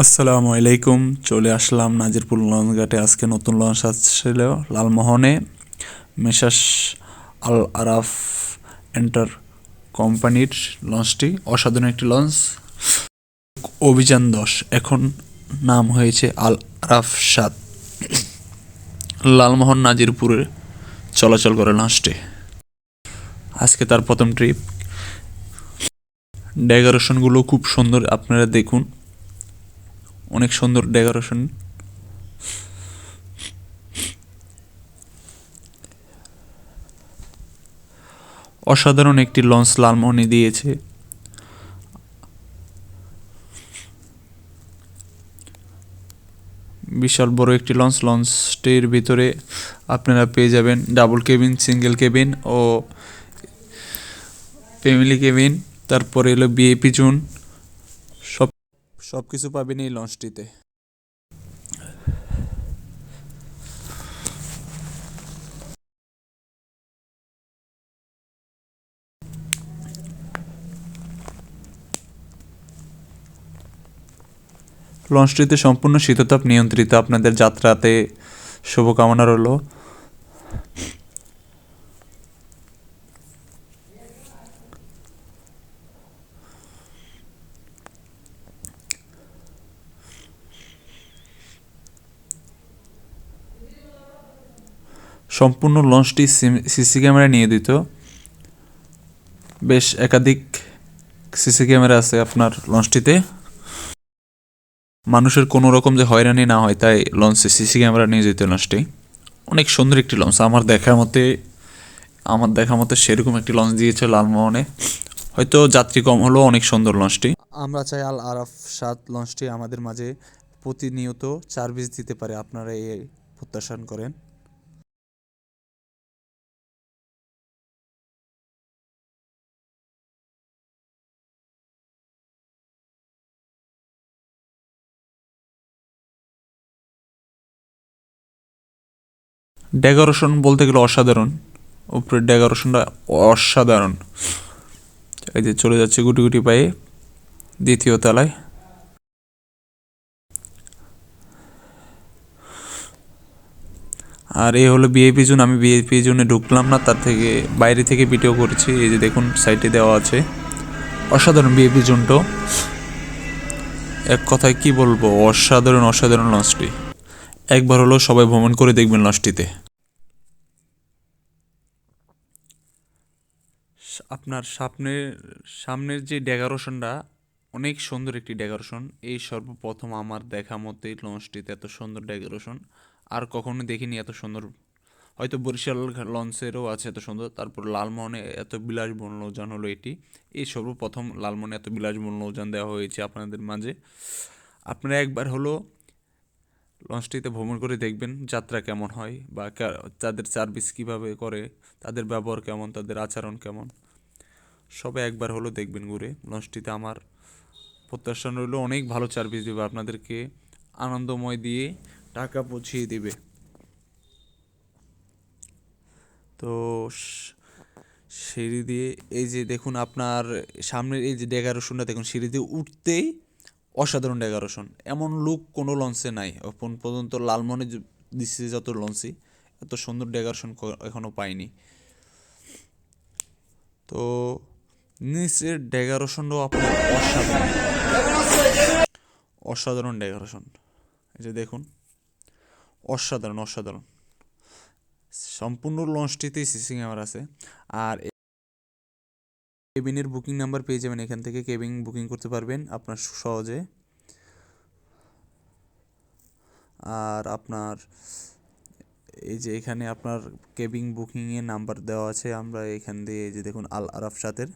আসসালামু আলাইকুম, চলে আসলাম নাজিরপুর লঞ্চঘাটে। আজকে নতুন লঞ্চ আসছিল লালমোহনে, মেসাস আল আরাফ এন্টার কোম্পানির লঞ্চটি। অসাধারণ একটি লঞ্চ। অভিযান দশ, এখন নাম হয়েছে আল আরাফ সাত। লালমোহন নাজিরপুরে চলাচল করে লঞ্চটি। আজকে তার প্রথম ট্রিপ। ডেকোরেশনগুলো খুব সুন্দর, আপনারা দেখুন। অনেক সুন্দর ডেকোরেশন। অসাধারণ একটি লঞ্চ লালমোহনে দিয়েছে। বিশাল বড় একটি লঞ্চ, লঞ্চটির ভিতরে আপনারা পেয়ে যাবেন ডাবল কেবিন, সিঙ্গেল কেবিন ও ফ্যামিলি কেবিন। তারপরে এলো বিএপি জোন। সব কিছু পাবেন এই লঞ্চটিতে। লঞ্চটিতে সম্পূর্ণ শীততাপ নিয়ন্ত্রিত। আপনাদের যাত্রাতে শুভকামনা রইল। সম্পূর্ণ লঞ্চটি সিসি ক্যামেরা নিয়ে দিত। বেশ একাধিক সিসি ক্যামেরা আছে আপনার লঞ্চটিতে। মানুষের কোনো রকম যে হয়রানি না হয়, তাই লঞ্চে সিসি ক্যামেরা নিয়ে যেত লঞ্চটি। অনেক সুন্দর একটি লঞ্চ। আমার দেখার মতে, আমার দেখা মতে সেরকম একটি লঞ্চ দিয়েছে লালমোহনে। হয়তো যাত্রী কম হলেও অনেক সুন্দর লঞ্চটি। আমরা চাই আল আরাফ সাত লঞ্চটি আমাদের মাঝে প্রতিনিয়ত সার্ভিস দিতে পারে। আপনারা এই প্রত্যাশান করেন। ডেকোরেশন বলতে গেলে অসাধারণ। উপরে ডেকোরেশনটা অসাধারণ। এই যে চলে যাচ্ছে গুটি গুটি পায়ে দ্বিতীয় তলায়। আর এই হলো বিএপি জোন। আমি বিএপি জোনে ঢুকলাম না, তার থেকে বাইরে থেকে ভিডিও করেছি। এই যে দেখুন সাইটে দেওয়া আছে। অসাধারণ বিএপি জোনটাও এক কথায় কি বলব, অসাধারণ অসাধারণ লঞ্চটি। একবার হলো সবাই ভ্রমণ করে দেখবেন লঞ্চটিতে। আপনার সামনের সামনের যে ডেকোরেশনটা অনেক সুন্দর একটি ডেকোরেশন এই সর্বপ্রথম আমার দেখা মতে লঞ্চটিতে এত সুন্দর ডেকোরেশন আর কখনো দেখিনি এত সুন্দর। হয়তো বরিশাল লঞ্চেরও আছে এত সুন্দর। তারপর লালমোহনে এত বিলাসবহুল নৌযান হলো এটি। এই সর্বপ্রথম লালমোহনে এত বিলাসবহুল নৌযান দেওয়া হয়েছে আপনাদের মাঝে। আপনারা একবার হলো লঞ্চটিতে ভ্রমণ করে দেখবেন যাত্রা কেমন হয় বা তাদের সার্ভিস কীভাবে করে, তাদের ব্যবহার কেমন, তাদের আচরণ কেমন। সবাই একবার হলো দেখবেন ঘুরে। লঞ্চটিতে আমার প্রত্যাশা রইল অনেক ভালো সার্ভিস দেবে, আপনাদেরকে আনন্দময় দিয়ে টাকা পৌঁছিয়ে দেবে। তো সিঁড়ি দিয়ে এই যে দেখুন আপনার সামনের এই যে ডেকারেশনটা দেখুন, সিঁড়ি দিয়ে উঠতেই অসাধারণ ডেকারেশন এমন লুক কোনো লঞ্চে নাই। এখন পর্যন্ত লালমনে দিচ্ছে যত লঞ্চই এত সুন্দর ডেকারেশন এখনও পাইনি। তো নিচের ডেকারেশনটাও আপনার অসাধারণ। অসাধারণ ডেকারেশন এই যে দেখুন, অসাধারণ অসাধারণ। সম্পূর্ণ লঞ্চটিতেই সিসি ক্যামেরা আছে। আর কেবিনের বুকিং নাম্বার পেয়ে যাবেন এখান থেকে। কেবিন বুকিং করতে পারবেন আপনার সহজে। আর আপনার এই যে এখানে আপনার কেবিং বুকিংয়ের নাম্বার দেওয়া আছে। আমরা এখান দিয়ে এই যে দেখুন আল আরাফ সাতের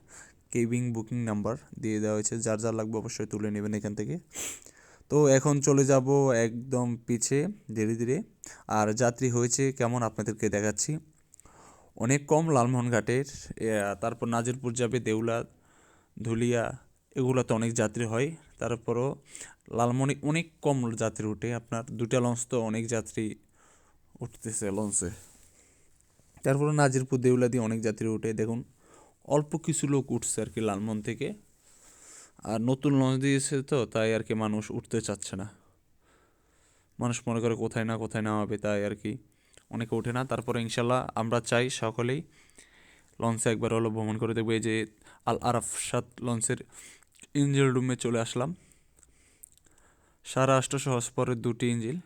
কেবিং বুকিং নাম্বার দিয়ে দেওয়া হয়েছে। যার যার লাগবে অবশ্যই তুলে নেবেন এখান থেকে। তো এখন চলে যাব একদম পিছে, ধীরে ধীরে। আর যাত্রী হয়েছে কেমন আপনাদেরকে দেখাচ্ছি। অনেক কম লালমোহনঘাটের তারপর নাজিরপুর যাবে দেউলা, ধুলিয়া, এগুলোতে অনেক যাত্রী হয়। তারপরও লালমনি অনেক কম যাত্রী উঠে, আপনার দুটা লঞ্চ তো অনেক যাত্রী উঠতেছে লঞ্চে। তারপরে নাজিরপুর, দেউলা দিয়ে অনেক যাত্রী উঠে, দেখুন, অল্প কিছু লোক উঠছে আর কি লালমন থেকে। আর নতুন লঞ্চ দিয়েছে তো, তাই আর কি মানুষ উঠতে চাচ্ছে না। মানুষ মনে করে কোথায় না কোথায় নামাবে তাই আর কি। অনেকে ওঠে না। তারপরে ইনশাল্লাহ আমরা চাই সকলেই লঞ্চে একবার হলো ভ্রমণ করে দেখব। এই যে আল আরাফসাদ লঞ্চের ইঞ্জিল রুমে চলে আসলাম। সারা সাড়ে সহজ পরের দুটি ইঞ্জিল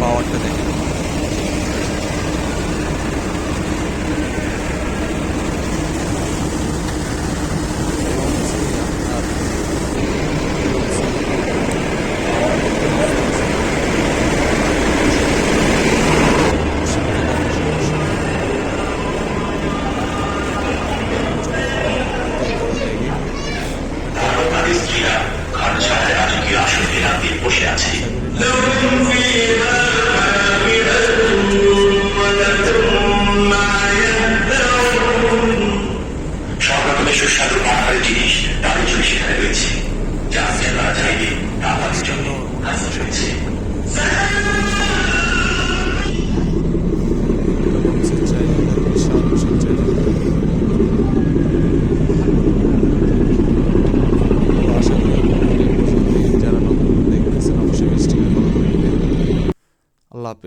পাওয়ারটা দেখে স্ত্রীরা ঘর রাজকীয় আসনে রাতে বসে আছে সব রকমের সুস্বাদু পাহাড়ের জিনিস তাদের জন্য সেখানে রয়েছে যা আজকে তারা চাইবে তা তাদের জন্য হাজির রয়েছে লঞ্চের জায়গা বিশাল বিশাল জায়গা তো আশা করি এই